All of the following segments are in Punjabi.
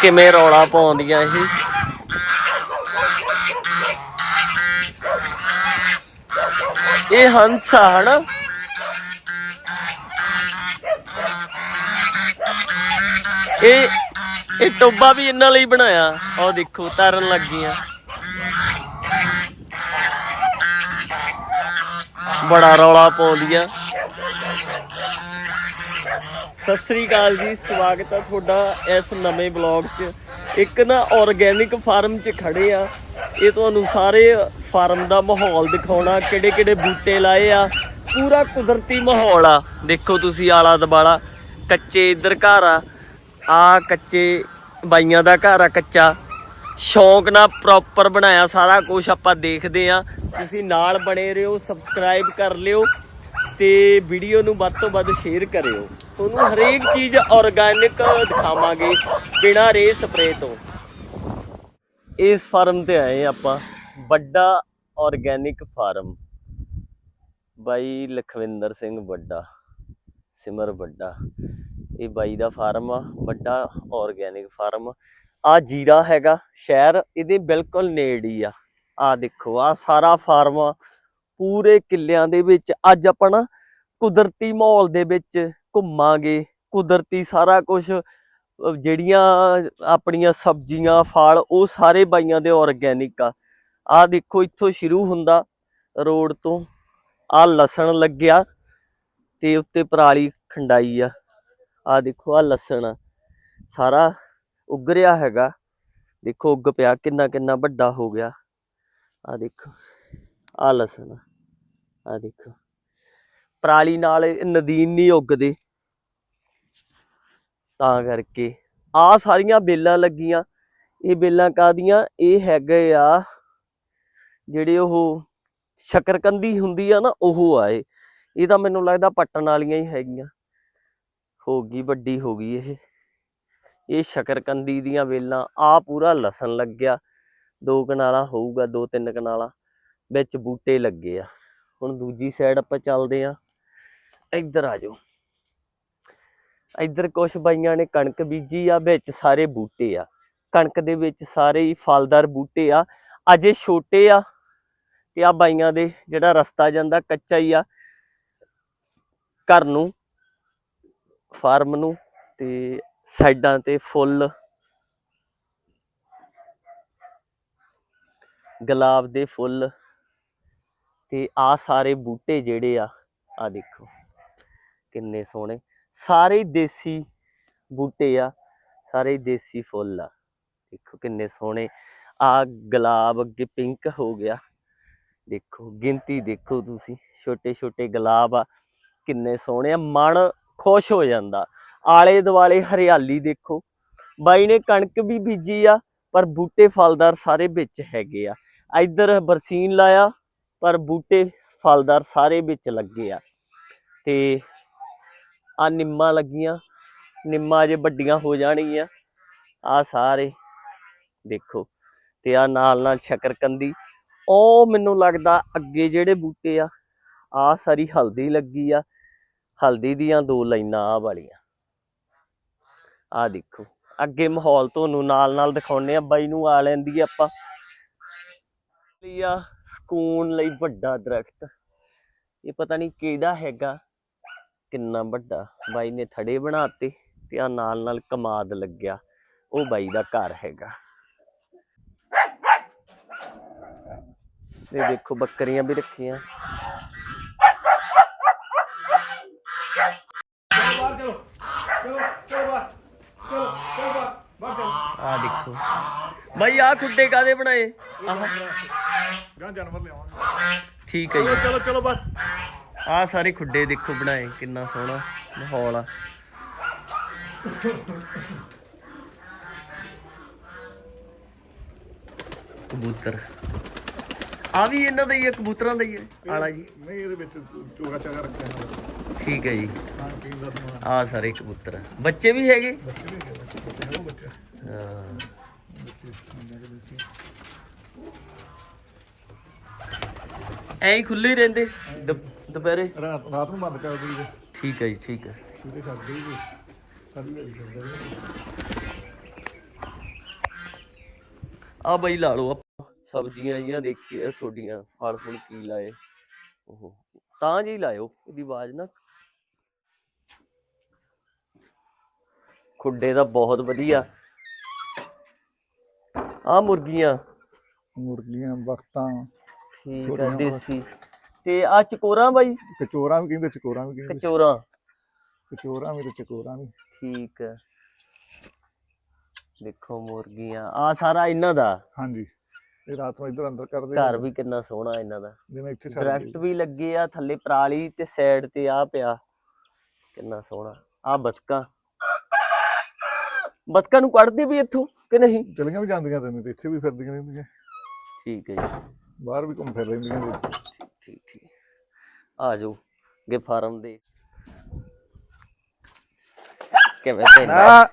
ਕਿਵੇਂ ਰੌਲਾ ਪਾਉਂਦੀਆਂ ਇਹ? ਇਹ ਹੰਸ ਆ, ਹਨਾ? ਇਹ ਇਹ ਟੋਬਾ ਵੀ ਇਹਨਾਂ ਲਈ ਬਣਾਇਆ। ਉਹ ਦੇਖੋ ਤਰਨ ਲੱਗੀਆਂ। ਬੜਾ ਰੌਲਾ ਪਾਉਂਦੀਆਂ। ਸਤਿ ਸ੍ਰੀ ਅਕਾਲ ਜੀ, ਸਵਾਗਤ ਆ ਤੁਹਾਡਾ ਇਸ ਨਵੇਂ ਬਲੌਗ 'ਚ। ਇੱਕ ਨਾ ਆਰਗੇਨਿਕ ਫਾਰਮ 'ਚ ਖੜੇ ਆ। ਇਹ ਤੁਹਾਨੂੰ ਸਾਰੇ ਫਾਰਮ ਦਾ ਮਾਹੌਲ ਦਿਖਾਉਣਾ ਕਿਹੜੇ ਕਿਹੜੇ ਬੂਟੇ ਲਾਏ ਆ। ਪੂਰਾ ਕੁਦਰਤੀ ਮਾਹੌਲ ਆ। ਦੇਖੋ ਤੁਸੀਂ ਆਲਾ ਦਬਾਲਾ ਕੱਚੇ ਇੱਧਰ ਘਰ ਆ। ਆ ਕੱਚੇ ਬਾਈਆਂ ਦਾ ਘਰ ਆ ਕੱਚਾ। ਸ਼ੌਂਕ ਨਾਲ ਪ੍ਰੋਪਰ ਬਣਾਇਆ ਸਾਰਾ ਕੁਝ ਆਪਾਂ ਦੇਖਦੇ ਆ। ਤੁਸੀਂ ਨਾਲ ਬਣੇ ਰਹੋ ਸਬਸਕ੍ਰਾਈਬ ਕਰ ਲਿਓ ਤੇ ਵੀਡੀਓ ਨੂੰ ਵੱਧ ਤੋਂ ਵੱਧ ਸ਼ੇਅਰ ਕਰਿਓ। ਤੁਹਾਨੂੰ ਹਰੇਕ ਚੀਜ਼ ਆਰਗੈਨਿਕ ਦਿਖਾਵਾਂਗੇ ਬਿਨਾਂ ਰੇ ਸਪਰੇ ਤੋਂ। ਇਸ ਫਾਰਮ ਤੇ ਆਏ ਆਪਾਂ, ਵੱਡਾ organic farm by Lakhwinder Singh ਵੱਡਾ, ਸਿਮਰ ਵੱਡਾ। ਇਹ ਬਾਈ ਦਾ ਫਾਰਮ ਆ, ਵੱਡਾ ਆਰਗੈਨਿਕ ਫਾਰਮ ਆ ਜੀਰਾ ਹੈਗਾ, ਸ਼ਹਿਰ ਇਹਦੇ ਬਿਲਕੁਲ ਨੇੜੇ ਹੀ ਆ। ਆ ਦੇਖੋ, ਆ ਸਾਰਾ ਫਾਰਮ ਆ। ਪੂਰੇ ਕਿੱਲਿਆਂ ਦੇ ਵਿੱਚ, ਅੱਜ ਆਪਾਂ ਨਾ ਕੁਦਰਤੀ ਮਾਹੌਲ ਦੇ ਵਿੱਚ ਘੁੰਮਾਂਗੇ, ਕੁਦਰਤੀ ਸਾਰਾ ਕੁਝ ਜਿਹੜੀਆਂ ਆਪਣੀਆਂ ਸਬਜ਼ੀਆਂ, ਫਲ, ਉਹ ਸਾਰੇ ਬਾਈਆਂ ਦੇ ਆਰਗੈਨਿਕ ਆ। ਆ ਦੇਖੋ, ਇੱਥੋਂ ਸ਼ੁਰੂ ਹੁੰਦਾ ਰੋਡ ਤੋਂ। ਆ ਲਸਣ ਲੱਗਿਆ ਤੇ ਉੱਤੇ ਪਰਾਲੀ ਖੰਡਾਈ ਆ। ਆ ਦੇਖੋ ਆ ਲਸਣ ਆ। ਸਾਰਾ ਉੱਗ ਰਿਹਾ ਹੈਗਾ। ਦੇਖੋ, ਉੱਗ ਪਿਆ ਕਿੰਨਾ ਕਿੰਨਾ ਵੱਡਾ ਹੋ ਗਿਆ। ਆ ਦੇਖੋ ਆ ਲਸਣ ਆ ਆਹ ਦੇਖੋ। ਪਰਾਲੀ ਨਾਲ ਨਦੀਨ ਨਹੀਂ ਉੱਗਦੇ। ਤਾਂ ਕਰਕੇ। ਆ ਸਾਰੀਆਂ ਬੇਲਾਂ ਲੱਗੀਆਂ। ਇਹ ਬੇਲਾਂ ਕਾਦੀਆਂ ਇਹ ਹੈਗੇ ਆ, ਜਿਹੜੇ ਉਹ ਸ਼ਕਰਕੰਦੀ ਹੁੰਦੀ ਆ ਨਾ, ਉਹ ਆਏ। ਇਹ ਇਹ ਤਾਂ ਮੈਨੂੰ ਲੱਗਦਾ ਪੱਟਣ ਵਾਲੀਆਂ ਹੀ ਹੈਗੀਆਂ। ਹੋ ਗਈ, ਵੱਡੀ ਹੋ ਗਈ ਇਹ। ਇਹ ਸ਼ਕਰਕੰਦੀ ਦੀਆਂ ਵੇਲਾਂ ਆ ਪੂਰਾ ਲਸਣ ਲੱਗਿਆ। ਦੋ ਕਨਾਲਾ ਹੋਊਗਾ, ਦੋ ਤਿੰਨ ਕਨਾਲਾ। ਵਿੱਚ ਬੂਟੇ ਲੱਗੇ ਆ। ਹੁਣ ਦੂਜੀ ਸਾਈਡ ਆਪਾਂ ਚੱਲਦੇ ਆ। ਇੱਧਰ ਆ ਜਾਓ। ਇੱਧਰ ਕੁਛ ਬਾਈਆਂ ਨੇ ਕਣਕ ਬੀਜੀ ਆ, ਵਿੱਚ ਸਾਰੇ ਬੂਟੇ ਆ। ਕਣਕ ਦੇ ਵਿੱਚ ਸਾਰੇ ਹੀ ਫਲਦਾਰ ਬੂਟੇ ਆ। ਅਜੇ ਛੋਟੇ ਆ ਤੇ ਆ ਬਾਈਆਂ ਦੇ ਜਿਹੜਾ ਰਸਤਾ ਜਾਂਦਾ ਕੱਚਾ ਹੀ ਆ। ਘਰ ਨੂੰ, ਫਾਰਮ ਨੂੰ ਤੇ ਸਾਈਡਾਂ ਤੇ ਫੁੱਲ। ਗੁਲਾਬ ਦੇ ਫੁੱਲ ਤੇ ਆ ਸਾਰੇ ਬੂਟੇ ਜਿਹੜੇ ਆ ਆ ਦੇਖੋ ਕਿੰਨੇ ਸੋਹਣੇ। ਸਾਰੇ ਦੇਸੀ ਬੂਟੇ ਆ, ਸਾਰੇ ਦੇਸੀ ਫੁੱਲ ਆ। ਦੇਖੋ ਕਿੰਨੇ ਸੋਹਣੇ, ਆ ਗੁਲਾਬ ਅੱਗੇ ਪਿੰਕ ਹੋ ਗਿਆ। ਦੇਖੋ, ਗਿਣਤੀ ਦੇਖੋ ਤੁਸੀਂ, ਛੋਟੇ ਛੋਟੇ ਗੁਲਾਬ ਆ, ਕਿੰਨੇ ਸੋਹਣੇ ਆ, ਮਨ ਖੁਸ਼ ਹੋ ਜਾਂਦਾ। ਆਲੇ ਦੁਆਲੇ ਹਰਿਆਲੀ ਦੇਖੋ। ਬਾਈ ਨੇ ਕਣਕ ਵੀ ਬੀਜੀ ਆ, ਪਰ ਬੂਟੇ ਫਲਦਾਰ ਸਾਰੇ ਵਿੱਚ ਹੈਗੇ ਆ। ਇੱਧਰ ਬਰਸੀਨ ਲਾਇਆ, ਪਰ ਬੂਟੇ ਫਲਦਾਰ ਸਾਰੇ ਵਿੱਚ ਲੱਗੇ ਆ। ਤੇ ਆ ਨਿੰਮਾਂ ਲੱਗੀਆਂ। ਨਿੰਮਾਂ ਅਜੇ ਵੱਡੀਆਂ ਹੋ ਜਾਣਗੀਆਂ। ਆ ਸਾਰੇ ਦੇਖੋ ਤੇ ਆ ਨਾਲ ਨਾਲ ਸ਼ਕਰਕੰਦੀ ਉਹ ਮੈਨੂੰ ਲੱਗਦਾ ਅੱਗੇ ਜਿਹੜੇ ਬੂਟੇ ਆ ਆ ਸਾਰੀ ਹਲਦੀ ਲੱਗੀ ਆ। ਹਲਦੀ ਦੀਆਂ ਦੋ ਲਾਈਨਾਂ ਆ ਵਾਲੀਆਂ। ਆ ਦੇਖੋ, ਅੱਗੇ ਮਾਹੌਲ ਤੁਹਾਨੂੰ ਨਾਲ ਨਾਲ ਦਿਖਾਉਣੇ ਆ। ਬਾਈ ਨੂੰ ਆ ਲੈਂਦੀ ਆਪਾਂ। ਲਈ ਆ ਸਕੂਨ ਲਈ ਵੱਡਾ ਦਰਖਤ। ਇਹ ਪਤਾ ਨਹੀਂ ਕਿਹਦਾ ਹੈਗਾ। ਕਿੰਨਾ ਵੱਡਾ। ਬਾਈ ਨੇ ਥੜੇ ਬਣਾਤੇ ਤੇ ਆ ਨਾਲ ਨਾਲ ਕਮਾਦ ਲੱਗਿਆ। ਉਹ ਬਾਈ ਦਾ ਘਰ ਹੈਗਾ। ਇਹ ਦੇਖੋ ਬੱਕਰੀਆਂ ਵੀ ਰੱਖੀਆਂ। ਆ ਦੇਖੋ। ਬਾਈ ਆ ਖੁੱਡੇ ਕਾਦੇ ਬਣਾਏ? ਆਹ। ਗਾਂ ਜਾਨਵਰ ਲਿਆਵਾਂਗੇ। ਠੀਕ ਹੈ ਜੀ। ਚਲੋ ਚਲੋ ਬਸ ਆ ਸਾਰੇ ਖੁੱਡੇ ਦੇਖੋ ਬਣਾਏ ਕਿੰਨਾ ਸੋਹਣਾ ਮਾਹੌਲ ਆ। ਕਬੂਤਰ। ਆ ਵੀ ਇਹਨਾਂ ਦਾ ਹੀ ਕਬੂਤਰਾਂ ਦਾ ਹੀ ਆਲਾ ਜੀ। ਨਹੀਂ ਇਹਦੇ ਵਿੱਚ ਚੋਗਾ ਚਾਗਾ ਰੱਖਿਆ ਹੋਇਆ। ਠੀਕ ਹੈ ਜੀ। ਆ ਸਾਰੇ ਕਬੂਤਰ। ਬੱਚੇ ਵੀ ਹੈਗੇ? ਬੱਚੇ ਵੀ ਹੈਗੇ ਹੈ। ਐਂ ਖੁੱਲੇ ਰਹਿੰਦੇ। ਦੁਪਹਿਰੇ? ਰਾਤ ਰਾਤ ਨੂੰ ਬੰਦ ਕਰ ਦਈਏ। ਠੀਕ ਹੈ ਜੀ ਠੀਕ ਹੈ। ਛੁੱਟੀ ਦਈਏ। ਆ ਬਈ ਲਾ ਲਓ ਆਪਾਂ। ਸਬਜ਼ੀਆਂ ਜੀਆਂ ਦੇਖੀਏ ਤੁਹਾਡੀਆਂ। ਫਲ ਫੁੱਲ ਕੀ ਲਾਏ? ਉਹ ਤਾਂ ਜੀ ਲਾਇਓ ਇਹਦੀ ਆਵਾਜ਼ ਨਾ। ਖੁੱਡੇ ਦਾ ਬਹੁਤ ਵਧੀਆ। ਆ ਮੁਰਗੀਆਂ। ਮੁਰਗੀਆਂ ਬਖਤਾਂ ਠੀਕ ਛੋਟੀਆਂ ਦੇਸੀ। ਤੇ ਆ ਚਕੋਰਾਂ ਬਾਈ? ਕਚੋਰਾਂ ਵੀ ਕਹਿੰਦੇ ਚਕੋਰਾਂ ਵੀ ਕਹਿੰਦੇ। ਕਚੋਰਾਂ ਕਚੋਰਾਂ ਵੀ ਤੇ ਚਕੋਰਾਂ ਵੀ। ਠੀਕ ਹੈ ਦੇਖੋ ਮੁਰਗੀਆਂ ਆ ਸਾਰਾ ਇਹਨਾਂ ਦਾ? ਹਾਂਜੀ। ਇਹ ਰਾਤ ਨੂੰ ਇੱਧਰ ਅੰਦਰ ਕਰਦੇ ਘਰ ਵੀ ਕਿੰਨਾ ਸੋਹਣਾ ਇਹਨਾਂ ਦਾ। ਜਿਵੇਂ ਇੱਥੇ ਦਰਖਤ ਵੀ ਲੱਗੇ ਆ ਥੱਲੇ ਪਰਾਲੀ ਤੇ ਸਾਈਡ ਤੇ ਆ ਪਿਆ। ਕਿੰਨਾ ਸੋਹਣਾ। ਆ ਬਤਕਾਂ। ਬਤਕਾਂ ਨੂੰ ਕੱਢਦੇ ਵੀ ਇੱਥੋਂ ਕਿ ਨਹੀਂ? ਚਲੀਆਂ ਵੀ ਜਾਂਦੀਆਂ ਤੈਨੂੰ ਤੇ ਇੱਥੇ ਵੀ ਫਿਰਦੀਆਂ ਰਹਿੰਦੀਆਂ। ਠੀਕ ਹੈ ਜੀ। ਬਾਹਰ ਵੀ ਘੁੰਮ ਫਿਰ ਲੈਂਦੀਆਂ ਨੇ। ਠੀਕ ਠੀਕ। ਆ ਜਾਓ ਗੇ ਫਾਰਮ ਦੇ। ਕਿਵੇਂ ਪੈਂਦਾ ਆ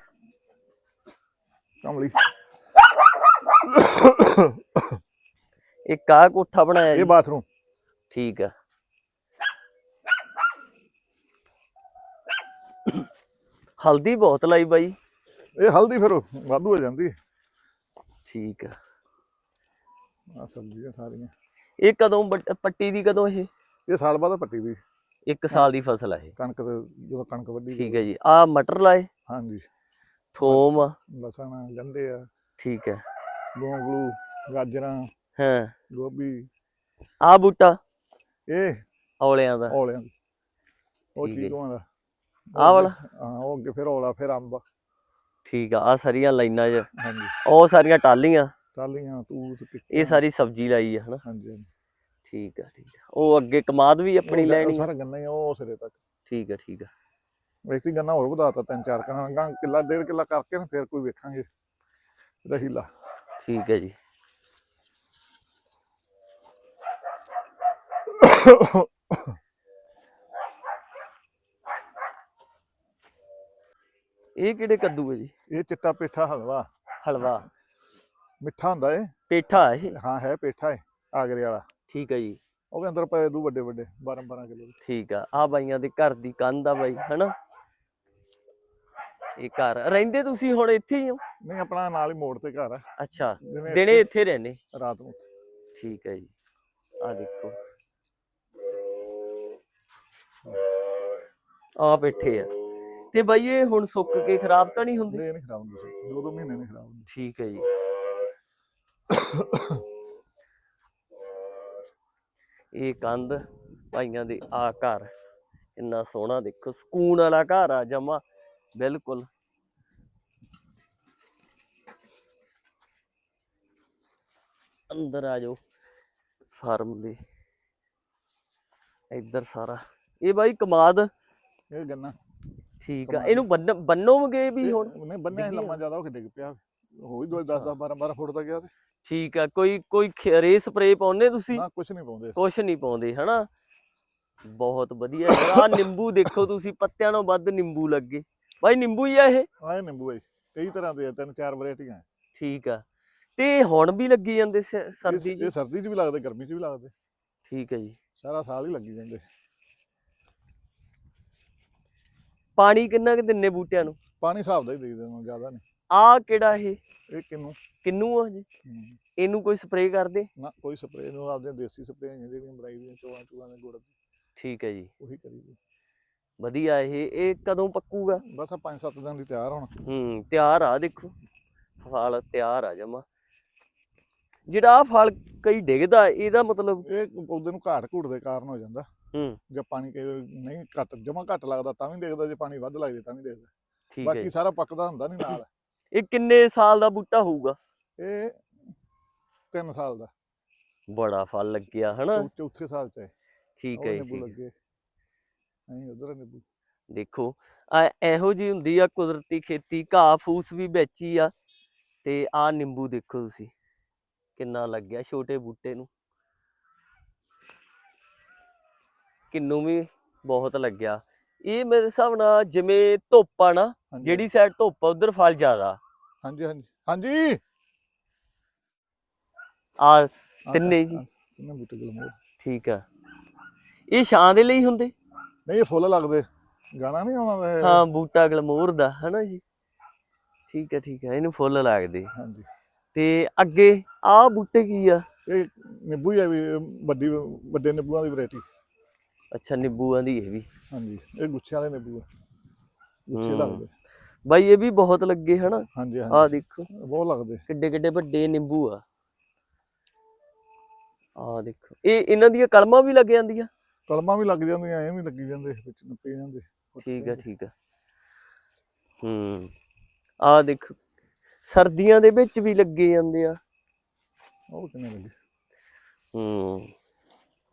ਕਮਲੀ। ਇੱਕ ਆ ਕੋਠਾ ਬਣਾਇਆ ਇਹ ਜੀ? ਬਾਥਰੂਮ। ਠੀਕ ਆ। ਹਲਦੀ ਬਹੁਤ ਲਾਈ ਬਾਈ। ਇਹ ਹਲਦੀ ਫਿਰ ਵਾਧੂ ਹੋ ਜਾਂਦੀ। ਠੀਕ ਆ। ਆ ਸਬਜ਼ੀਆਂ ਸਾਰੀਆਂ। ਇਹ ਕਦੋਂ ਪੱਟੀ ਦੀ ਕਦੋਂ ਇਹ? ਇਹ ਸਾਲ ਬਾਅਦ ਪੱਟੀ ਦੀ। ਇੱਕ ਸਾਲ ਦੀ ਫਸਲ ਆ ਇਹ। ਕਣਕ ਜਦੋਂ ਕਣਕ ਵੱਢੀ ਠੀਕ ਹੈ ਜੀ। ਆ ਮਟਰ ਲਾਏ? ਹਾਂਜੀ। ਥੋਮ? ਆ, ਲਸਣ ਗੰਢੇ ਆ। ਠੀਕ ਹੈ। ਗੋਂਗਲੂ ਗਾਜਰਾਂ ਹਾਂ। ਗੋਭੀ। ਆ ਬੂਟਾ? ਇਹ ਔਲਿਆਂ ਦਾ। ਔਲਿਆਂ ਦੀ। ਉਹ ਠੀਕ ਹੈ। ਚੀਜ਼ਾਂ ਦਾ ਆਹ ਵਾਲਾ? ਹਾਂ ਉਹ ਅੱਗੇ ਫਿਰ ਔਲਾ ਫਿਰ ਅੰਬ। ਠੀਕ ਆ ਆ ਸਾਰੀਆਂ ਲਾਈਨਾਂ 'ਚ। ਹਾਂਜੀ। ਉਹ ਸਾਰੀਆਂ ਟਾਲੀਆਂ ਟਾਲੀਆਂ ਤੂਤ ਟਿੱਕੀਆਂ, ਇਹ ਸਾਰੀ ਸਬਜ਼ੀ ਲਾਈ ਆ ਹਨਾ? ਹਾਂਜੀ ਹਾਂਜੀ। ਠੀਕ ਆ ਠੀਕ ਆ। ਉਹ ਅੱਗੇ ਕਮਾਦ ਵੀ ਆਪਣੀ ਉਹ ਗ- ਲੈਣੀ ਆ? ਸਾਰਾ ਗੰਨਾ ਹੀ ਆ, ਉਹ ਸਿਰੇ ਤੱਕ। ਠੀਕ ਆ ਠੀਕ ਆ। ਵੇਖਤੀ ਗੰਨਾ ਹੋਰ ਵਧਾਤਾ ਤਿੰਨ ਚਾਰ ਕਣਾ ਗਾਂ ਕਿੱਲਾ ਡੇਢ ਕਿੱਲਾ ਕਰਕੇ ਨਾ ਫਿਰ ਕੋਈ ਵੇਖਾਂਗੇ। ਇਹਦਾ ਹੀਲਾ ਠੀਕ ਹੈ ਜੀ। ਇਹ ਕਿਹੜੇ ਕੱਦੂ ਹੈ ਜੀ? ਇਹ ਚਿੱਟਾ ਪੇਠਾ ਹਲਵਾ। ਹਲਵਾ। ਮਿੱਠਾ ਹੁੰਦਾ ਏ? ਪੇਠਾ ਹੈ ਇਹ? ਹਾਂ ਹੈ ਪੇਠਾ ਏ ਆਗਰੇ ਵਾਲਾ। ਠੀਕ ਹੈ ਜੀ। ਉਹ ਵੀ ਅੰਦਰ ਪਏ ਦੂ ਵੱਡੇ ਵੱਡੇ 12 12 ਕਿਲੋ ਦੇ। ਠੀਕ ਆ ਆ ਬਾਈਆਂ ਦੇ ਘਰ ਦੀ ਕੰਧ ਆ ਬਾਈ ਹਨਾ? ਇਹ ਘਰ ਰਹਿੰਦੇ ਤੁਸੀਂ ਹੁਣ ਇੱਥੇ ਹੀ ਹੋ? ਨਹੀਂ ਆਪਣਾ ਨਾਲ ਹੀ ਮੋੜ ਤੇ ਘਰ ਆ। ਅੱਛਾ ਜਿਵੇਂ ਦਿਨੇ ਇੱਥੇ ਰਹਿੰਦੇ? ਰਾਤ ਨੂੰ। ਠੀਕ ਹੈ ਜੀ। ਆ ਦੇਖੋ। ਆ ਬੈਠੇ ਆ। ਤੇ ਬਾਈ ਇਹ ਹੁਣ ਸੁੱਕ ਕੇ ਖਰਾਬ ਤਾਂ ਨਹੀਂ ਹੁੰਦੇ? ਨਹੀਂ ਖਰਾਬ ਹੁੰਦੇ ਦੋ ਦੋ ਮਹੀਨੇ ਨਹੀਂ ਖਰਾਬ ਹੁੰਦੇ। ਠੀਕ ਹੈ ਜੀ। ਇਹ ਕੰਧ ਭਾਈਆਂ ਦੇ ਆ ਘਰ। ਇੰਨਾ ਸੋਹਣਾ ਦੇਖੋ ਸਕੂਨ ਵਾਲਾ ਘਰ ਆ ਜਮਾ ਬਿਲਕੁਲ। ਅੰਦਰ ਆ ਜਾਓ ਫਾਰਮ ਦੇ। ਇੱਧਰ ਸਾਰਾ। ਇਹ ਬਾਈ ਕਮਾਦ। ਇਹ ਗੰਨਾ। ਠੀਕ ਆ। ਇਹਨੂੰ ਬੰਨ ਬੰਨੋਗੇ ਵੀ ਹੁਣ? ਨਹੀਂ ਬੰਨਿਆ ਲੰਮਾ ਜ਼ਿਆਦਾ ਉਹ ਡਿੱਗ ਪਿਆ। ਹੋਈ ਦੋ 10 10 12 12 ਫੁੱਟ ਦਾ ਗਿਆ ਤੇ। ਠੀਕ ਆ ਕੋਈ ਕੋਈ ਰੇ ਸਪਰੇ ਪਾਉਨੇ ਤੁਸੀਂ? ਨਾ ਕੁਝ ਨਹੀਂ ਪਾਉਂਦੇ ਕੁਛ ਨਹੀਂ ਪਾਉਂਦੇ ਹਨਾ? ਬਹੁਤ ਵਧੀਆ ਆ ਨਿੰਬੂ ਦੇਖੋ ਤੁਸੀਂ ਪੱਤਿਆਂ ਨਾਲੋਂ ਵੱਧ ਨਿੰਬੂ ਲੱਗੇ। ਬਾਈ ਨਿੰਬੂ ਹੀ ਆ ਇਹ? ਆਏ ਨਿੰਬੂ ਹੈ ਕਈ ਤਰ੍ਹਾਂ ਦੇ ਆ ਤਿੰਨ ਚਾਰ ਵੈਰਾਈਟੀਆਂ ਠੀਕ ਆ ਤੇ ਹੁਣ ਵੀ ਲੱਗੀ ਜਾਂਦੇ ਸਰਦੀ ਇਹ 'ਚ ਸਰਦੀ 'ਚ ਵੀ ਲੱਗਦੇ ਗਰਮੀ 'ਚ ਵੀ ਲੱਗਦੇ। ਠੀਕ ਹੈ ਜੀ। ਸਾਰਾ ਸਾਲ ਹੀ ਲੱਗੀ ਜਾਂਦੇ। ਪਾਣੀ ਕਿੰਨਾ ਕਿ ਦਿੰਨੇ ਬੂਟਿਆਂ ਨੂੰ? ਪਾਣੀ ਹਿਸਾਬ ਦਾ ਹੀ ਦੇਈਦੇ ਨੂੰ ਜ਼ਿਆਦਾ ਨਹੀਂ। ਆ ਕਿਹੜਾ ਇਹ? ਇਹ ਕਿੰਨੂੰ? ਕਿੰਨੂ ਆ ਜੀ ਹਮ, ਇਹਨੂੰ ਕੋਈ ਸਪਰੇ ਕਰਦੇ? ਨਾ ਕੋਈ ਸਪਰੇਅ ਨੂੰ ਆਪਦੇ ਦੇਸੀ ਸਪਰੇਅ ਜਿਹੜੀਆਂ ਬਣਾਈ ਦੀਆਂ ਚੋਆਂ ਚੂਆਂ ਦੇ ਗੁੜ। ਦੀ, ਠੀਕ ਹੈ ਜੀ। ਉਹੀ ਕਰੀਦੀ ਵਧੀਆ ਇਹ ਇਹ ਕਦੋਂ ਪੱਕੂਗਾ? ਬਸ ਆ 5-7 ਦਿਨ ਦੀ ਤਿਆਰ ਹੁਣ। ਹੂੰ ਤਿਆਰ ਆ ਦੇਖੋ। ਫਲ ਤਿਆਰ ਆ ਜਮਾ। ਜਿਹੜਾ ਆ ਫਲ ਕਈ ਡਿੱਗਦਾ ਇਹਦਾ ਮਤਲਬ ਇਹ ਪੌਦੇ ਨੂੰ ਘਾਟ ਘੂਟ ਦੇ ਕਾਰਨ ਹੋ ਜਾਂਦਾ। ਹੂੰ। ਜੇ ਪਾਣੀ ਕਈ ਵਾਰੀ ਨਹੀਂ ਘੱਟ ਜਮਾ ਘੱਟ ਲੱਗਦਾ ਤਾਂ ਵੀ ਦੇਖਦਾ ਜੇ ਪਾਣੀ ਵੱਧ ਲੱਗਦਾ ਤਾਂ ਵੀ ਦੇਖਦਾ ਠੀਕ ਹੈ ਬਾਕੀ ਜੀ। ਸਾਰਾ ਪੱਕਦਾ ਹੁੰਦਾ ਨਹੀਂ ਨਾਲ। ਇਹ ਕਿੰਨੇ ਸਾਲ ਦਾ ਬੂਟਾ ਹੋਊਗਾ? ਇਹ 3 ਸਾਲ ਦਾ। ਬੜਾ ਫਲ ਲੱਗਿਆ ਹਨਾ? ਚੌਥੇ ਸਾਲ ਚ ਠੀਕ ਹੈ ਜੀ, ਨਹੀਂ ਉਧਰ ਨਿੰਬੂ। ਦੇਖੋ ਆ ਇਹੋ ਜੀ ਹੁੰਦੀ ਆ ਕੁਦਰਤੀ ਖੇਤੀ ਘਾਹ ਫੂਸ ਵੀ ਵਿੱਚ ਆ। ਤੇ ਆ ਨਿੰਬੂ ਦੇਖੋ ਤੁਸੀਂ ਕਿੰਨਾ ਲੱਗਿਆ ਛੋਟੇ ਬੂਟੇ ਨੂੰ। ਕਿੰਨੂ ਵੀ ਬਹੁਤ ਲੱਗਿਆ। ਇਹ ਮੇਰੇ ਹਿਸਾਬ ਨਾਲ ਜਿਵੇਂ ਧੁੱਪ ਆ ਨਾ ਜਿਹੜੀ ਸਾਈਡ ਧੁੱਪ ਆ ਉਧਰ ਫਲ ਜ਼ਿਆਦਾ। ਹਾਂਜੀ ਹਾਂਜੀ। ਹਾਂਜੀ! ਆ ਤਿੰਨੇ ਜੀ। ਤਿੰਨੇ ਬੂਟੇ ਗਲਮੋਰ ਠੀਕ ਆ। ਇਹ ਛਾਂ ਦੇ ਲਈ ਹੁੰਦੇ? ਨਹੀਂ ਇਹ ਫੁੱਲ ਲੱਗਦੇ। ਗਾਣਾ ਨਹੀਂ ਆਉਂਦਾ ਇਹ? ਹਾਂ ਬੂਟਾ ਗਲਮੋਰ ਦਾ ਹਨਾ ਜੀ? ਠੀਕ ਹੈ ਠੀਕ ਹੈ ਇਹਨੂੰ ਫੁੱਲ ਲੱਗਦੇ। ਹਾਂਜੀ। ਤੇ ਅੱਗੇ ਆਹ ਬੂਟੇ ਕੀ ਆ? ਇਹ ਨਿੰਬੂ ਹੀ ਆ ਵੀ ਇਹ ਵੱਡੀ ਵੱਡੇ ਨਿੰਬੂਆਂ ਦੀ ਵੈਰਾਈਟੀ ਅੱਛਾ ਨਿੰਬੂਆਂ ਦੀ ਇਹ ਵੀ। ਹਾਂਜੀ ਇਹ ਗੁੱਛੇ ਵਾਲੇ ਨਿੰਬੂ ਆ। ਗੁੱਛੇ ਹੂੰ। ਲੱਗਦੇ। ਬਾਈ ਇਹ ਵੀ ਬਹੁਤ ਲੱਗੇ ਹਨਾ? ਹਾਂਜੀ ਆਹ ਹਾਂਜੀ ਦੇਖੋ। ਬਹੁਤ ਲੱਗਦੇ। ਕਿੱਡੇ ਕਿੱਡੇ ਵੱਡੇ ਨਿੰਬੂ ਆ। ਆਹ ਦੇਖੋ। ਇਹ ਇਹਨਾਂ ਦੀਆਂ ਕਲਮਾਂ ਵੀ ਲੱਗ ਜਾਂਦੀਆਂ? ਕਲਮਾਂ ਵੀ ਲੱਗ ਜਾਂਦੀਆਂ ਐਂ ਵੀ ਲੱਗੀ ਜਾਂਦੇ ਵਿੱਚ ਨੱਪੇ ਜਾਂਦੇ। ਠੀਕ ਆ ਠੀਕ ਆ। ਹੂੰ। ਆਹ ਦੇਖੋ। ਸਰਦੀਆਂ ਦੇ ਵਿੱਚ ਵੀ ਲੱਗੇ ਜਾਂਦੇ ਆ। ਉਹ ਕਿੰਨੇ ਲੱਗੇ? ਹੂੰ।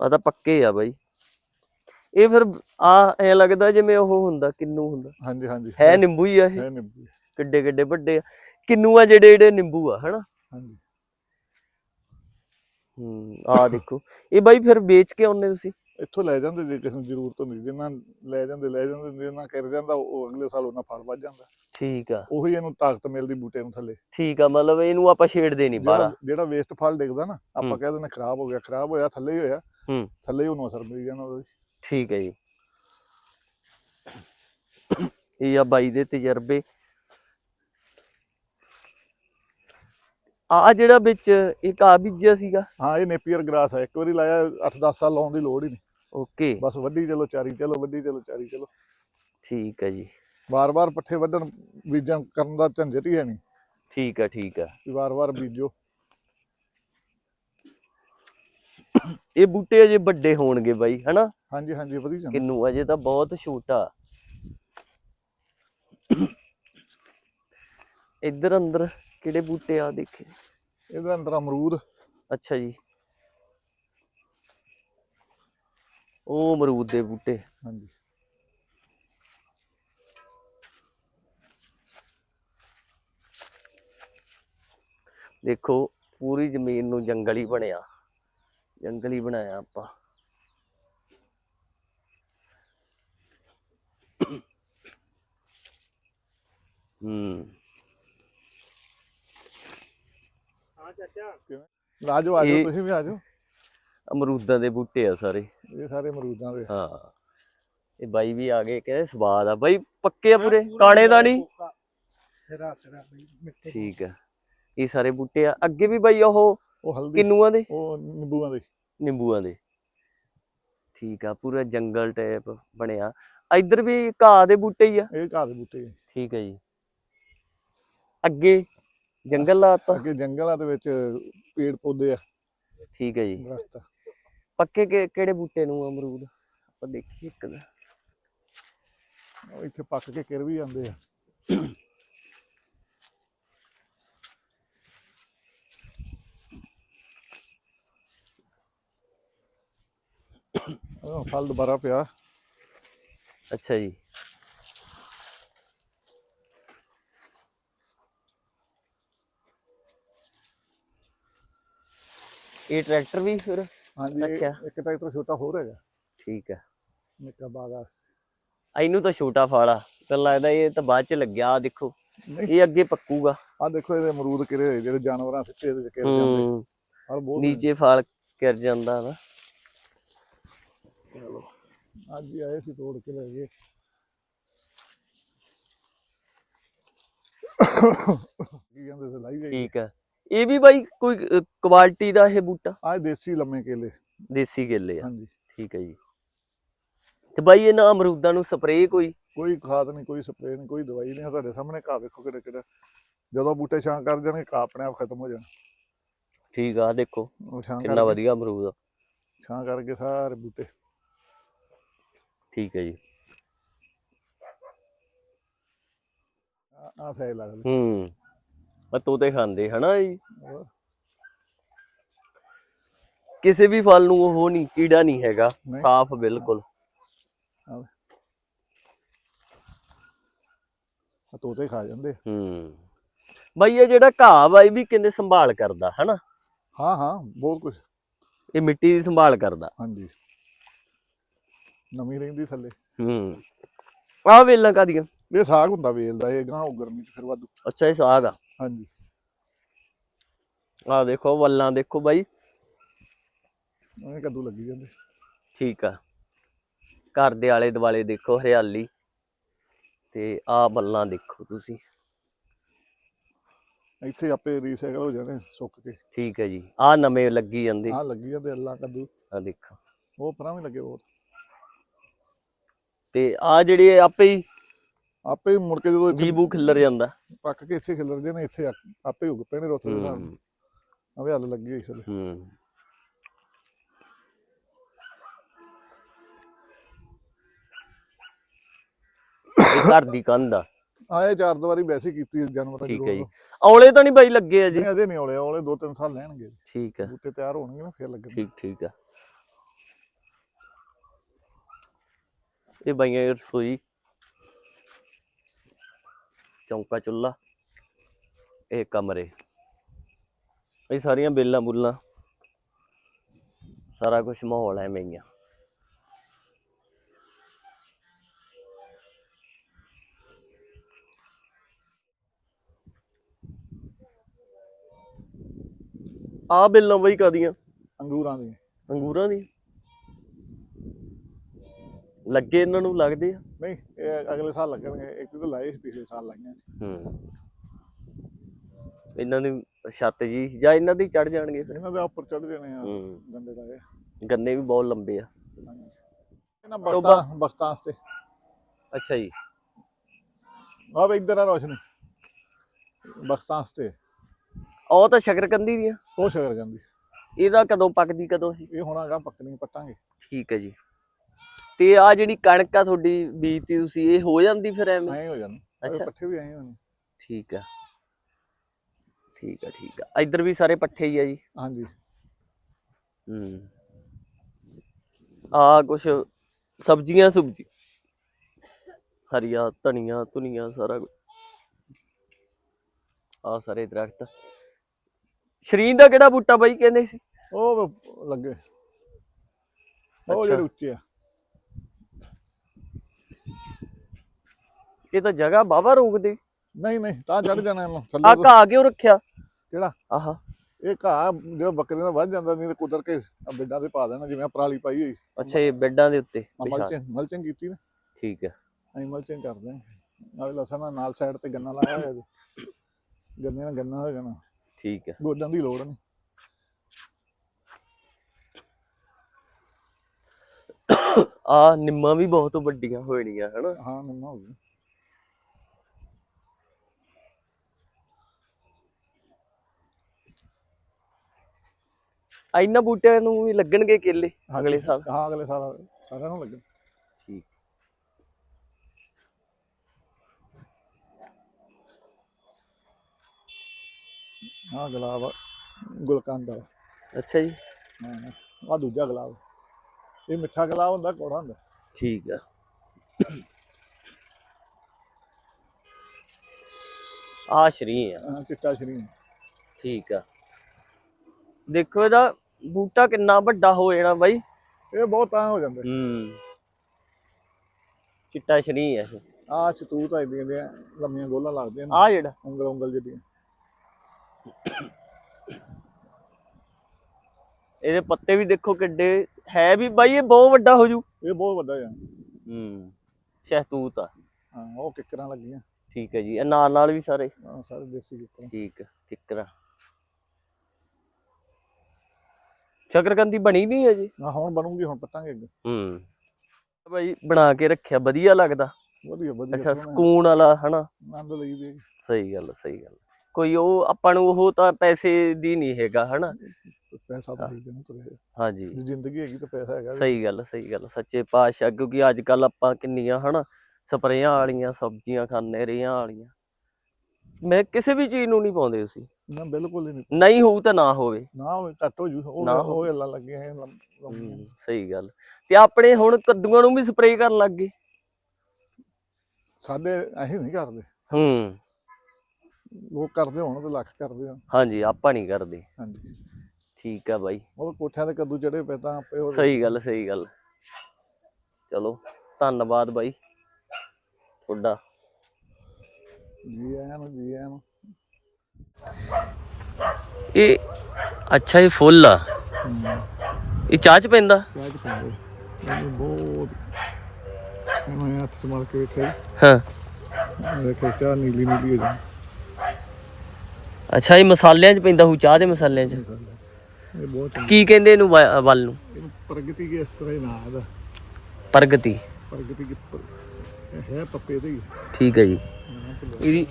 ਆ ਤਾਂ ਪੱਕੇ ਆ ਬਾਈ। ਇਹ ਫਿਰ ਆ ਐ ਲੱਗਦਾ ਜਿਵੇਂ ਉਹ ਹੁੰਦਾ ਕਿੰਨੂ ਹੁੰਦਾ। ਹਾਂਜੀ ਹਾਂਜੀ। ਹੈ ਨਿੰਬੂ ਹੀ ਆ ਇਹ। ਹੈ ਨਿੰਬੂ ਕਿੱਡੇ ਕਿੱਡੇ ਵੱਡੇ ਆ। ਕਿੰਨੂ ਆ ਜਿਹੜੇ ਜਿਹੜੇ ਨਿੰਬੂ ਆ ਹਨਾ? ਹਾਂਜੀ। ਹੂੰ ਆ ਦੇਖੋ। ਇਹ ਬਾਈ ਫਿਰ ਵੇਚ ਕੇ ਆਉਨੇ ਤੁਸੀਂ? ਇੱਥੋਂ ਲੈ ਜਾਂਦੇ ਜੇ ਕਿਸੇ ਨੂੰ ਜ਼ਰੂਰਤ ਹੁੰਦੀ ਜਿੰਨਾ ਲੈ ਜਾਂਦੇ ਲੈ ਜਾਂਦੇ ਜਿੰਨਾ ਕਰ ਜਾਂਦਾ ਉਹ ਅਗਲੇ ਸਾਲ ਉਹਨਾਂ ਫਲ ਵੱਧ ਜਾਂਦਾ। ਠੀਕ ਆ। ਉਹੀ ਇਹਨੂੰ ਤਾਕਤ ਮਿਲਦੀ ਬੂਟੇ ਨੂੰ ਥੱਲੇ। ਠੀਕ ਆ ਮਤਲਬ ਇਹਨੂੰ ਆਪਾਂ ਛੇੜਦੇ ਨਹੀਂ ਬਾਹਲਾ ਜਿਹੜਾ ਵੇਸਟ ਫਲ ਡਿੱਗਦਾ ਨਾ ਆਪਾਂ ਹੂੰ। ਕਹਿ ਦਿੰਦੇ ਖਰਾਬ ਹੋ ਗਿਆ ਖਰਾਬ ਹੋਇਆ ਥੱਲੇ ਹੀ ਹੋਇਆ। ਹੂੰ। ਥੱਲੇ ਹੀ ਉਹਨੂੰ ਅਸਰ ਮਿਲ ਜਾਣਾ ਉਹਦਾ। ਠੀਕ ਹੈ ਜੀ। ਇਹ ਆ ਬਾਈ ਦੇ ਤਜਰਬੇ। ਆ ਜਿਹੜਾ ਵਿੱਚ ਇੱਕ ਆ ਬੀਜਿਆ ਸੀਗਾ। ਹਾਂ ਇਹ ਨੇਪੀਅਰ ਗ੍ਰਾਸ ਹੈ ਇੱਕ ਵਾਰੀ ਲਾਇਆ 8-10 ਸਾਲ ਲਾਉਣ ਦੀ ਲੋੜ ਹੀ ਨਹੀਂ। ਓਕੇ। ਬਸ ਵੱਡੀ ਚਲੋ ਚਾਰੀ ਚਲੋ ਵੱਡੀ ਚਲੋ ਚਾਰੀ ਚਲੋ। ਠੀਕ ਹੈ ਜੀ। ਵਾਰ-ਵਾਰ ਪੱਠੇ ਵੱਢਣ ਬੀਜਣ ਕਰਨ ਦਾ ਝੰਜਟ ਹੀ ਹੈ ਨਹੀਂ। ਠੀਕ ਆ ਠੀਕ ਵੀ ਵਾਰ-ਵਾਰ ਬੀਜੋ। ਇਹ ਬੂਟੇ ਅਜੇ ਵੱਡੇ ਹੋਣਗੇ ਬਾਈ ਹਨਾ? ਹਾਂਜੀ ਹਾਂਜੀ ਵਧੀ ਜਾਂਦਾ। ਕਿੰਨੂ ਅਜੇ ਤਾਂ ਬਹੁਤ ਛੋਟਾ ਇੱਧਰ ਅੰਦਰ ਕਿਹੜੇ ਬੂਟੇ ਆ ਦੇਖੇ? ਇਹਦੇ ਅੰਦਰ ਅਮਰੂਦ। ਅੱਛਾ ਜੀ। ਉਹ ਅਮਰੂਦ ਦੇ ਬੂਟੇ। ਹਾਂਜੀ। ਦੇਖੋ ਪੂਰੀ ਜ਼ਮੀਨ ਨੂੰ ਜੰਗਲ ਹੀ ਬਣਿਆ। ਜੰਗਲ ਹੀ ਬਣਾਇਆ ਆਪਾਂ। ਹੂੰ ਆਜੋ ਆਜੋ ਇਹ- ਤੁਸੀਂ ਵੀ ਆਜੋ ਅਮਰੂਦਾਂ ਦੇ ਬੂਟੇ ਆ ਸਾਰੇ। ਇਹ ਸਾਰੇ ਅਮਰੂਦਾਂ ਦੇ। ਹਾਂ। ਇਹ ਬਾਈ ਵੀ ਆ ਗਏ ਕਹਿੰਦੇ ਸਵਾਦ ਆ। ਬਾਈ ਪੱਕੇ ਆ ਪੂਰੇ? ਕਾਣੇ ਦਾ ਨਹੀਂ? ਠੀਕ ਆ। ਇਹ ਸਾਰੇ ਬੂਟੇ ਆ। ਅੱਗੇ ਵੀ ਬਾਈ ਉਹ ਉਹ ਹਲਦੀ। ਕਿੰਨੂਆਂ ਦੇ? ਉਹ ਨਿੰਬੂਆਂ ਦੇ। ਨਿੰਬੂਆਂ ਦੇ। ਠੀਕ ਆ ਪੂਰਾ ਜੰਗਲ ਟਾਈਪ ਬਣਿਆ। ਇੱਧਰ ਵੀ ਘਾਹ ਦੇ ਬੂਟੇ ਹੀ ਆ। ਇਹ ਘਾਹ ਦੇ ਬੂਟੇ। ਠੀਕ ਹੈ ਜੀ। ਅੱਗੇ ਜੰਗਲ ਲਾਤਾ ਅੱਗੇ ਜੰਗਲਾਂ ਦੇ ਵਿੱਚ ਪੇੜ ਪੌਦੇ ਆ। ਠੀਕ ਹੈ ਜੀ। ਦਰਖਤ ਪੱਕੇ ਕਿ- ਕਿਹੜੇ ਬੂਟੇ ਨੂੰ ਅਮਰੂਦ? ਆਪਾਂ ਦੇਖੀਏ ਇੱਕ ਦਾ। ਉਹ ਇੱਥੇ ਪੱਕ ਕੇ ਕਿਰ ਵੀ ਜਾਂਦੇ ਆ। ਉਹ ਫਲ ਦੁਬਾਰਾ ਪਿਆ। ਅੱਛਾ ਜੀ। ਇਹ ਟਰੈਕਟਰ ਵੀ ਫਿਰ? ਹਾਂਜੀ ਅੱਛਾ। ਇੱਕ ਟਰੈਕਟਰ ਛੋਟਾ ਹੋਰ ਹੈਗਾ। ਠੀਕ ਹੈ ਨਿੱਕਾ ਬਾਗਾ। ਇਹਨੂੰ ਤਾਂ ਛੋਟਾ ਫਾਲਾ। ਪਹਿਲਾਂ ਲੱਗਦਾ ਇਹ ਤਾਂ ਬਾਅਦ ਚ ਲੱਗਿਆ ਆ ਦੇਖੋ। ਇਹ ਅੱਗੇ ਪੱਕੂਗਾ। ਆ ਦੇਖੋ ਇਹਦੇ ਅਮਰੂਦ ਕਿਰੇ ਹੋਏ ਜਿਹੜੇ ਜਾਨਵਰਾਂ ਸਿੱਟੇ ਇਹਦੇ ਚ ਕਿਰ ਜਾਂਦੇ। ਬਹੁਤ ਨੀਚੇ ਫਲ ਗਿਰ ਜਾਂਦਾ ਨਾ। ਚਲੋ। ਅੱਜ ਹੀ ਆਏ ਸੀ ਤੋੜ ਕੇ ਲੈ ਗਏ। ਕੀ ਕਹਿੰਦੇ ਸੀ ਲਾਈ ਗਈ? ਠੀਕ ਹੈ ਇਹ ਵੀ ਬਾਈ ਕੋਈ ਕੁਆਲਿਟੀ ਦਾ ਇਹ ਬੂਟਾ? ਆਹ ਦੇਸੀ ਲੰਮੇ ਕੇਲੇ। ਦੇਸੀ ਕੇਲੇ ਆ। ਹਾਂਜੀ। ਠੀਕ ਹੈ ਜੀ। ਤੇ ਬਾਈ ਇਹਨਾਂ ਅਮਰੂਦਾਂ ਨੂੰ ਸਪਰੇਅ ਕੋਈ? ਕੋਈ ਖਾਦ ਨਹੀਂ ਕੋਈ ਸਪਰੇਅ ਨਹੀਂ ਕੋਈ ਦਵਾਈ ਨਹੀਂ। ਤੁਹਾਡੇ ਸਾਹਮਣੇ ਘਾਹ ਵੇਖੋ ਕਿਹੜਾ ਕਿਹੜਾ। ਜਦੋਂ ਬੂਟੇ ਛਾਂ ਕਰ ਜਾਣਗੇ ਘਾਹ ਆਪਣੇ ਆਪ ਖਤਮ ਹੋ ਜਾਣਾ। ਠੀਕ ਆ ਦੇਖੋ। ਕਿੰਨਾ ਵਧੀਆ ਅਮਰੂਦ ਆ। ਛਾਂ ਕਰਕੇ ਸਾਰੇ ਬੂਟੇ। ਠੀਕ ਹੈ ਜੀ। ਆ ਸਹੀ ਲੱਗਦਾ ਹੂੰ। ਆ ਤੋਤੇ ਖਾਂਦੇ ਹਨਾ ਜੀ। ਕਿਸੇ ਵੀ ਫਲ ਨੂੰ ਉਹ ਨਹੀਂ ਕੀੜਾ ਨਹੀਂ ਹੈਗਾ। ਸਾਫ਼ ਬਿਲਕੁਲ। ਆਹ ਤੋਤੇ ਖਾ ਜਾਂਦੇ। ਹੂੰ। ਬਾਈ ਇਹ ਜਿਹੜਾ ਘਾਹ ਇਹ ਵੀ ਕਿੰਨੇ ਸੰਭਾਲ ਕਰਦਾ ਹਨਾ? ਹਾਂ ਹਾਂ ਬਹੁਤ ਕੁਝ ਇਹ ਮਿੱਟੀ ਦੀ ਸੰਭਾਲ ਕਰਦਾ। ਹਾਂਜੀ। ਨਵੀਂ ਰਹਿੰਦੀ ਥੱਲੇ। ਹੂੰ। ਆਹ ਵੇਲਾਂ ਕਾਦੀਆਂ ਇਹ ਸਾਗ ਹੁੰਦਾ ਵੇਲ ਦਾ ਇਹ ਗਾਂ ਗਰਮੀ ਚ ਫਿਰ ਵਾਧੂ। ਅੱਛਾ ਇਹ ਸਾਗ ਆ। ਹਾਂਜੀ। ਆਹ ਦੇਖੋ ਵੱਲਾਂ ਦੇਖੋ ਬਾਈ। ਉਹਨੇ ਕੱਦੂ ਲੱਗੀ ਜਾਂਦੇ। ਠੀਕ ਆ। ਘਰ ਦੇ ਆਲੇ ਦੁਆਲੇ ਦੇਖੋ ਹਰਿਆਲੀ। ਤੇ ਆਹ ਬੱਲਾਂ ਦੇਖੋ ਤੁਸੀਂ। ਇੱਥੇ ਆਪੇ ਰੀਸਾਈਕਲ ਹੋ ਜਾਣੇ ਸੁੱਕ ਕੇ। ਠੀਕ ਹੈ ਜੀ। ਆ ਨਵੇਂ ਲੱਗੀ ਜਾਂਦੇ। ਆਹ ਲੱਗੀ ਜਾਂਦੇ ਅੱਲਾ ਕੱਦੂ। ਆ ਦੇਖੋ। ਉਹ ਪਰਾਂ ਵੀ ਲੱਗੇ ਬਹੁਤ। ਤੇ ਆ ਜਿਹੜੇ ਆਪੇ ਹੀ ਆਪੇ ਮੁੜ ਕੇ ਜਦੋਂ ਇੱਥੇ ਜੀਬੂ ਖਿੱਲਰ ਜਾਂਦਾ। ਪੱਕ ਕੇ ਇੱਥੇ ਖਿਲਰ ਜੇ ਨੇ ਇੱਥੇ ਆਪੇ ਉੱਗ ਪੈਣੇ ਰੁੱਤ ਦੇ ਨਾਲ ਆਵੇ ਹੱਲ ਲੱਗੀ ਹੋਈ ਸਲੇ ਹੂੰ। ਘਰ ਦੀ ਕੰਧ ਆ। ਆਏ ਚਾਰ ਦੀਵਾਰੀ ਵੈਸੇ ਕੀਤੀ ਜਾਨਵਰਾਂ ਦੀ ਠੀਕ ਹੈ ਜੀ। ਔਲੇ ਤਾਂ ਨਹੀਂ ਬਾਈ ਲੱਗੇ ਆ ਜੀ ਅਜੇ ਨਹੀਂ ਔਲੇ ਔਲੇ ਦੋ ਤਿੰਨ ਸਾਲ ਲੈਣਗੇ ਠੀਕ ਹੈ। ਬੂਟੇ ਤਿਆਰ ਹੋਣਗੇ ਨਾ ਫਿਰ ਲੱਗਣਗੇ। ਠੀਕ ਠੀਕ ਆ ਇਹ ਬਾਈਆਂ ਰਸੋਈ ਚੌਂਕਾ ਚੁੱਲਾ ਇਹ ਕਮਰੇ। ਇਹ ਸਾਰੀਆਂ ਬੇਲਾਂ ਬੁੱਲਾਂ ਸਾਰਾ ਕੁਝ ਮਾਹੌਲ ਐ ਮਈਆਂ ਆ। ਬੇਲਾਂ ਬਈ ਕਾਦੀਆਂ ਅੰਗੂਰਾਂ ਦੀ ਅੰਗੂਰਾਂ ਦੀ ਲੱਗੇ ਇਹਨਾਂ ਨੂੰ ਲੱਗਦੇ ਆ? ਨਹੀਂ ਇਹ ਅਗਲੇ ਸਾਲ ਲੱਗਣਗੇ ਇੱਕ ਤਾਂ ਲਾਏ ਸੀ ਪਿਛਲੇ ਸਾਲ ਲਾਈਆਂ ਸੀ। ਹੂੰ। ਇਹਨਾਂ ਦੀ ਛੱਤ ਜੀ ਜਾਂ ਇਹਨਾਂ ਦੀ ਚੜ ਜਾਣਗੇ ਫਿਰ? ਇਹਨਾਂ ਦੇ ਉੱਪਰ ਚੜ ਜਾਣੇ ਆ ਹੂੰ। ਗੰਡੇ ਦਾ ਇਹ ਗੰਨੇ ਵੀ ਬਹੁਤ ਲੰਬੇ ਆ। ਇਹਨਾਂ ਬਖਤਾਂ ਬਖਤਾਂ ਵਾਸਤੇ। ਅੱਛਾ ਜੀ। ਆ ਵੇ ਇੱਧਰ ਆ ਰੋਸ਼ਨੀ। ਬਖਤਾਂ ਵਾਸਤੇ। ਉਹ ਤਾਂ ਸ਼ਕਰਕੰਦੀ ਦੀਆਂ। ਉਹ ਸ਼ਗਰ ਜਾਂਦੀ ਇਹਦਾ ਕਦੋਂ ਪੱਕਦੀ ਕਦੋਂ ਇਹ? ਇਹ ਹੁਣ ਆਗਾ ਪੱਕਣੀ ਪੱਟਾਂਗੇ। ਠੀਕ ਹੈ ਜੀ। ਤੇ ਆ ਜਿਹੜੀ ਕਣਕ ਆ ਤੁਹਾਡੀ ਬੀਜਤੀ ਤੁਸੀਂ ਇਹ ਹੋ ਜਾਂਦੀ ਫਿਰ ਐਵੇਂ? ਐਂ ਹੋ ਜਾਣਾ ਅੱਛਾ। ਪੱਠੇ ਵੀ ਐਂ ਹੋਣੇ। ਠੀਕ ਆ। ਠੀਕ ਆ ਠੀਕ ਆ। ਇੱਧਰ ਵੀ ਸਾਰੇ ਪੱਠੇ ਹੀ ਆ ਜੀ। ਹਾਂਜੀ। ਹੂੰ। ਆ ਕੁਛ ਸਬਜ਼ੀਆਂ ਸੁਬਜੀ। ਹਰੀਆ ਧਨੀਆ ਧੁਨੀਆ ਸਾਰਾ ਕੁਝ ਆ ਸਾਰੇ ਦਰਖਤ। ਸ਼ਰੀਨ ਦਾ ਕਿਹੜਾ ਬੂਟਾ ਬਾਈ ਕਹਿੰਦੇ ਸੀ? ਉਹ ਲੱਗੇ। ਉਹ। ਜਿਹੜੇ ਉੱਚੇ ਆ। ਇਹ ਤਾਂ ਜਗ੍ਹਾ ਬਾਵਾ ਰੋਕਦੇ ਨਹੀਂ ਨਹੀਂ ਤਾਂ ਚੜ ਜਾਣਾ ਇਹਨੂੰ ਆ ਥੱਲੇ ਤੋਂ- ਘਾਹ ਕਿਉਂ ਰੱਖਿਆ? ਕਿਹੜਾ? ਆਹਾ। ਇਹ ਘਾਹ ਜਿਹੜਾ ਬੱਕਰੀਆਂ ਦਾ ਵੱਧ ਜਾਂਦਾ ਨਹੀਂ ਤੇ ਕੁਦਰ ਕੇ ਆ ਬਿੱਡਾਂ ਤੇ ਪਾ ਦੇਣਾ ਜਿਵੇਂ ਆਹ ਪਰਾਲੀ ਪਾਈ ਹੋਈ। ਅੱਛਾ ਇਹ ਬੈੱਡਾਂ ਦੇ ਉੱਤੇ ਆ ਵਿਛਾ ਮਲਚਿੰਗ ਮਲਚਿੰਗ ਕੀਤੀ ਨਾ। ਠੀਕ ਹੈ। ਅਸੀਂ ਮਲਚਿੰਗ ਕਰਦੇ ਹਾਂ। ਆਹ ਲਸਣ ਆ, ਨਾਲ ਸਾਈਡ ਤੇ ਗੰਨਾ ਲਾਇਆ ਹੋਇਆ ਜੀ ਗੰਨੇ ਨਾਲ ਗੰਨਾ ਹੋ ਜਾਣਾ। ਠੀਕ ਹੈ। ਗੋਡਾਂ ਦੀ ਲੋੜ ਨਹੀਂ। ਆ ਨਿੰਮਾਂ ਵੀ ਬਹੁਤ ਵੱਡੀਆਂ ਹੋਣੀਆਂ ਹਨਾ? ਹਾਂ ਨਿੰਮਾ ਹੋ ਗਈ ਆ ਇਹਨਾਂ ਬੂਟਿਆਂ ਨੂੰ ਵੀ ਲੱਗਣਗੇ ਕੇਲੇ ਅਗਲੇ ਸਾਲ। ਹਾਂ ਅਗਲੇ ਸਾਲ ਸਾਰਿਆਂ ਨੂੰ ਲੱਗੇ ਠੀਕ। ਹਾਂ ਗੁਲਾਬ ਆ, ਗੁਲਕੰਦ ਵਾਲਾ। ਅੱਛਾ ਜੀ। ਹਾਂ ਆ ਦੂਜਾ ਗੁਲਾਬ। ਇਹ ਮਿੱਠਾ ਗੁਲਾਬ ਹੁੰਦਾ ਕੌੜਾ ਹੁੰਦਾ। ਠੀਕ ਆ। ਆ ਸ਼ਰੀ ਆ। ਹਾਂ ਚਿੱਟਾ ਸ਼ਰੀਨ ਠੀਕ ਆ। ਦੇਖੋ ਇਹਦਾ ਬੂਟਾ ਕਿੰਨਾ ਵੱਡਾ ਹੋ ਜਾਣਾ ਬਾਈ। ਇਹ ਬਹੁਤ ਤਾਂ ਹੋ ਜਾਂਦੇ। ਹੂੰ। ਚਿੱਟਾ ਸ਼ਰੀ ਆ ਇਹ। ਆ ਚਤੂਤ ਆ ਦੀਆਂ ਦੀਆਂ ਲੰਮੀਆਂ ਗੋਲਾਂ ਲੱਗਦੀਆਂ ਨੇ। ਆ ਜਿਹੜਾ। ਉਂਗਲ ਉਂਗਲ ਜਿਹੜੀਆਂ। ਇਹਦੇ ਪੱਤੇ ਵੀ ਦੇਖੋ ਕਿੱਡੇ ਹੈ ਵੀ ਬਾਈ ਇਹ ਬਹੁਤ ਵੱਡਾ ਹੋ ਜੂ। ਇਹ ਬਹੁਤ ਵੱਡਾ ਆ। ਹੂੰ ਸ਼ਹਿਤੂਤ ਆ। ਹਾਂ ਉਹ ਕਿੱਕਰਾਂ ਲੱਗੀਆਂ। ਠੀਕ ਹੈ ਜੀ ਇਹ ਨਾਲ ਨਾਲ ਵੀ ਸਾਰੇ। ਆਹ ਸਾਰੇ ਦੇਸੀ ਕਿੱਕਰਾਂ। ਠੀਕ ਆ ਸ਼ਕਰਕੰਦੀ ਬਣੀ ਨਹੀਂ ਹੈ ਜੀ। ਆ ਹੁਣ ਬਣੂਗੀ ਹੁਣ ਪੱਟਾਂਗੇ ਅੱਗੇ। ਹੂੰ। ਭਾਈ ਬਣਾ ਕੇ ਰੱਖਿਆ ਵਧੀਆ ਲੱਗਦਾ। ਵਧੀਆ ਵਧੀਆ ਅੱਛਾ। ਸਕੂਨ ਵਾਲਾ ਹਨਾ? ਆਨੰਦ ਲਈ ਦੇ ਸਹੀ ਗੱਲ ਸਹੀ ਗੱਲ। ਕੋਈ ਉਹ ਆਪਾਂ ਨੂੰ ਉਹ ਤਾਂ ਪੈਸੇ ਦੀ ਨਹੀਂ ਹੈਗਾ ਹਨਾ? ਪੈਸਾ ਤਾਂ ਹੀ। ਜਨ ਤੁਰੇ ਹਾਂਜੀ। ਜ਼ਿੰਦਗੀ ਹੈਗੀ ਤਾਂ ਪੈਸਾ ਹੈਗਾ। ਸਹੀ ਗੱਲ ਸਹੀ ਗੱਲ ਸੱਚੇ ਪਾਤਸ਼ਾਹ ਕਿਉਂਕਿ ਅੱਜ ਕੱਲ ਆਪਾਂ ਕਿੰਨੀਆਂ ਹਨਾ? ਸਪਰੇਆਂ ਵਾਲੀਆਂ ਸਬਜ਼ੀਆਂ ਖਾਂਦੇ ਰੇਹਾਂ ਵਾਲੀਆਂ। ਮੈਂ ਕਿਸੇ ਵੀ ਚੀਜ਼ ਨੂੰ ਨਹੀਂ ਪਾਉਂਦੇ ਤੁਸੀਂ। ਨਾ ਬਿਲਕੁਲ ਹੀ ਨਹੀਂ। ਨਹੀਂ ਹੋਊ ਤਾਂ ਨਾ ਹੋਵੇ। ਨਾ ਹੋਵੇ ਘੱਟ ਹੋ ਜੂ ਨਾ ਉਹ ਗੱਲਾਂ ਲੱਗੀਆਂ ਇਹ ਲੰਮ- ਲੰਮੀਆਂ। ਹੂੰ, ਸਹੀ ਗੱਲ। ਤੇ ਆਪਣੇ ਹੁਣ ਕੱਦੂਆਂ ਨੂੰ ਵੀ ਸਪਰੇਅ ਕਰਨ ਲੱਗ ਗਏ। ਸਾਡੇ ਅਸੀਂ ਨਹੀਂ ਕਰਦੇ। ਹੂੰ। ਲੋਕ ਕਰਦੇ ਹੋਣ ਤੇ ਲੱਖ ਕਰਦੇ ਹੋਣ। ਹਾਂਜੀ ਆਪਾਂ ਨਹੀਂ ਕਰਦੇ। ਹਾਂਜੀ। ਠੀਕ ਆ ਬਾਈ। ਉਹ ਕੋਠਿਆਂ ਦੇ ਕੱਦੂ ਚੜੇ ਪਏ ਤਾਂ ਆਪੇ ਉਹ ਸਹੀ ਗੱਲ ਸਹੀ ਗੱਲ। ਚਲੋ ਧੰਨਵਾਦ ਬਾਈ। ਤੁਹਾਡਾ। ਜੀ ਆਇਆਂ ਨੂੰ ਜੀ ਆਇਆਂ ਨੂੰ ਇਹ ਅੱਛਾ ਇਹ ਫੁੱਲ ਆ। ਇਹ ਚਾਹ ਚ ਪੈਂਦਾ? ਚਾਹ ਚ ਪਾਉਂਦੇ ਇਹਨੂੰ ਬਹੁਤ ਇਹਨੂੰ ਐਂ ਹੱਥ ਮਾਰ ਕੇ ਵੇਖਿਆ ਹਾਂ। ਜੀ। ਵੇਖਿਆ ਚਾਹ ਨੀਲੀ ਨੀਲੀ ਹੋ ਜਾਂਦੀ ਅੱਛਾ ਇਹ ਮਸਾਲਿਆਂ 'ਚ ਪੈਂਦਾ ਹੂ ਚਾਹ ਦੇ ਮਸਾਲਿਆਂ 'ਚ? ਇਹ ਬਹੁਤ ਚੰਗਾ। ਕੀ ਕਹਿੰਦੇ ਇਹਨੂੰ ਵ- ਵੱਲ ਨੂੰ? ਇਹਨੂੰ ਪ੍ਰਗਤੀ ਕੇ ਇਸ ਤਰ੍ਹਾਂ ਹੀ ਨਾਂ ਇਹਦਾ। ਪ੍ਰਗਤੀ। ਪ੍ਰਗਤੀ ਕੀ ਪਰ- ਇਹ ਹੈ ਪੱਪੇ ਦੇ ਹੀ। ਠੀਕ ਹੈ ਜੀ। ਇਹਦੀ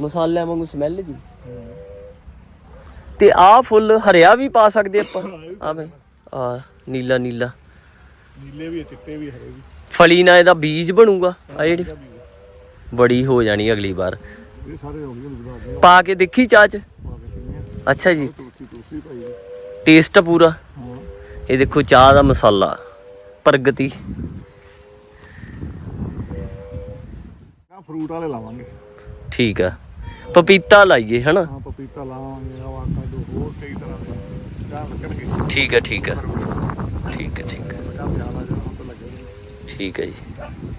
ਮਸਾਲਿਆਂ ਵਾਂਗੂ ਸਮੈਲ ਜੀ। ਤੇ ਆਹ ਫੁੱਲ ਹਰਿਆ ਵੀ ਪਾ ਸਕਦੇ ਆਪਾਂ। ਆ ਵੇ ਆ ਨੀਲਾ ਨੀਲਾ। ਨੀਲੇ ਵੀ ਚਿੱਟੇ ਵੀ ਹਰੇ ਵੀ। ਫਲੀ ਨਾਲ ਇਹਦਾ ਬੀਜ ਬਣੂਗਾ। ਆ ਜਿਹੜੀ ਬੜੀ ਹੋ ਜਾਣੀ ਅਗਲੀ ਵਾਰ। ਪਾ ਕੇ ਦੇਖੀ ਚਾਹ ਚ? ਪਾ ਕੇ ਕਿੰਨੇ ਆ। ਅੱਛਾ ਜੀ। ਟੇਸਟ ਪੂਰਾ। ਇਹ ਦੇਖੋ ਚਾਹ ਦਾ ਮਸਾਲਾ ਪ੍ਰਗਤੀ। ਫਰੂਟ ਵਾਲੇ ਲਾਵਾਂਗੇ। ਠੀਕ ਆ। ਪਪੀਤਾ ਲਾਈਏ ਹਨਾ? ਹਾਂ ਪਪੀਤਾ ਲਾਵਾਂਗੇ ਆ ਵਾਕਾਂ ਦੋ ਹੋਰ ਕਈ ਤਰ੍ਹਾਂ ਦੇ ਜਾਂ ਲੱਗਣਗੇ ਠੀਕ ਹੈ ਠੀਕ ਹੈ ਠੀਕ ਹੈ ਠੀਕ ਜਾਂ ਲੱਗਣਗੇ ਠੀਕ ਹੈ ਜੀ।